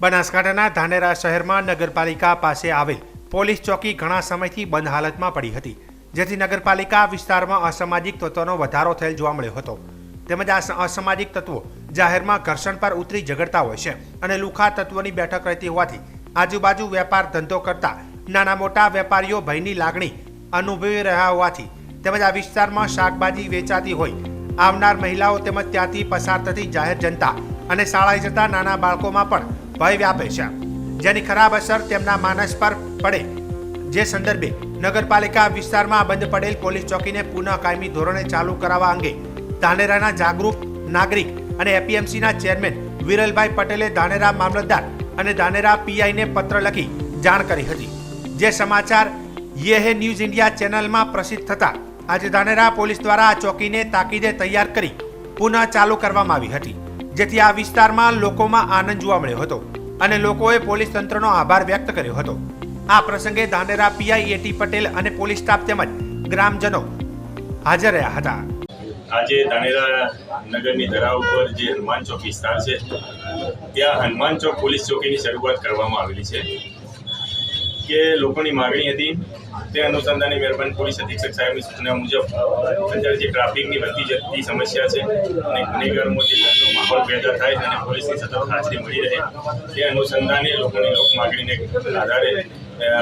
બનાસકાંઠાના ધાનેરા શહેરમાં નગરપાલિકા પાસે આવેલ પોલીસ ચોકી ઘણા સમયથી બંધ હાલતમાં પડી હતી, જેથી નગરપાલિકા વિસ્તારમાં અસામાજિક તત્વોનો વધારો થયેલ જોવા મળ્યો હતો. તેમજ આ અસામાજિક તત્વો જાહેરમાં ઘર્ષણ પર ઉતરી ઝઘડતા હોય છે અને લુખા તત્વોની બેઠક રહેતી હોવાથી આજુબાજુ વેપાર ધંધો કરતા નાના મોટા વેપારીઓ ભયની લાગણી અનુભવી રહ્યા હોવાથી તેમજ આ વિસ્તારમાં શાકભાજી વેચાતી હોય આવનાર મહિલાઓ તેમજ ત્યાંથી પસાર થતી જાહેર જનતા અને શાળાએ જતા નાના બાળકોમાં પણ ભય વ્યાપે છે. જેની ખરાબ અસર તેમના માનસ પર પડે. જે સંદર્ભે નગરપાલિકા વિસ્તારમાં બંધ પડેલ પોલીસ ચોકીને પુનઃ કાયમી ધોરણે ચાલુ કરાવવા અંગે ધાનેરાના જાગૃત નાગરિક અને એપીએમસીના ચેરમેન વિરલભાઈ પટેલે ધાનેરા મામલતદાર અને ધાનેરા પીઆઈને પત્ર લખી જાણ કરી હતી. જે સમાચાર યેહે ન્યૂઝ ઇન્ડિયા ચેનલમાં પ્રસિદ્ધ થતા, આજે ધાનેરા પોલીસ દ્વારા આ ચોકીને તાકીદે તૈયાર કરી પુનઃ ચાલુ કરવામાં આવી હતી. જેથી આ વિસ્તારમાં લોકોમાં આનંદ જોવા મળ્યો હતો અને લોકોએ પોલીસ તંત્રનો આભાર વ્યક્ત કર્યો હતો. આ પ્રસંગે ધાનેરા પીઆઈ એટી પટેલ અને પોલીસ સ્ટાફ તેમજ ગ્રામજનો હાજર રહ્યા હતા. આજે ધાનેરા નગરની ધરા ઉપર જે હનુમાન ચોક વિસ્તાર છે, ત્યાં હનુમાન ચોક પોલીસ ચોકીની શરૂઆત કરવામાં આવેલી છે કે લોકોની માગણી હતી. તે અનુસંધાને મહેરબાન પોલીસ અધિક્ષક સાહેબની સૂચના મુજબ અત્યારે જે ટ્રાફિકની વધતી જતી સમસ્યા છે અને ગુનેગારોમાં જે માહોલ પેદા થાય અને પોલીસની સતત હાજરી મળી રહે. તે અનુસંધાને લોકોની લોક માગણીને આધારે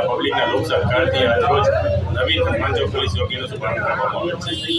પબ્લિકના લોક સહકારથી આજરોજ નવીન હનુમાન ચોક પોલીસ ચોકીનો શુભારંભ કરવામાં આવ્યો છે.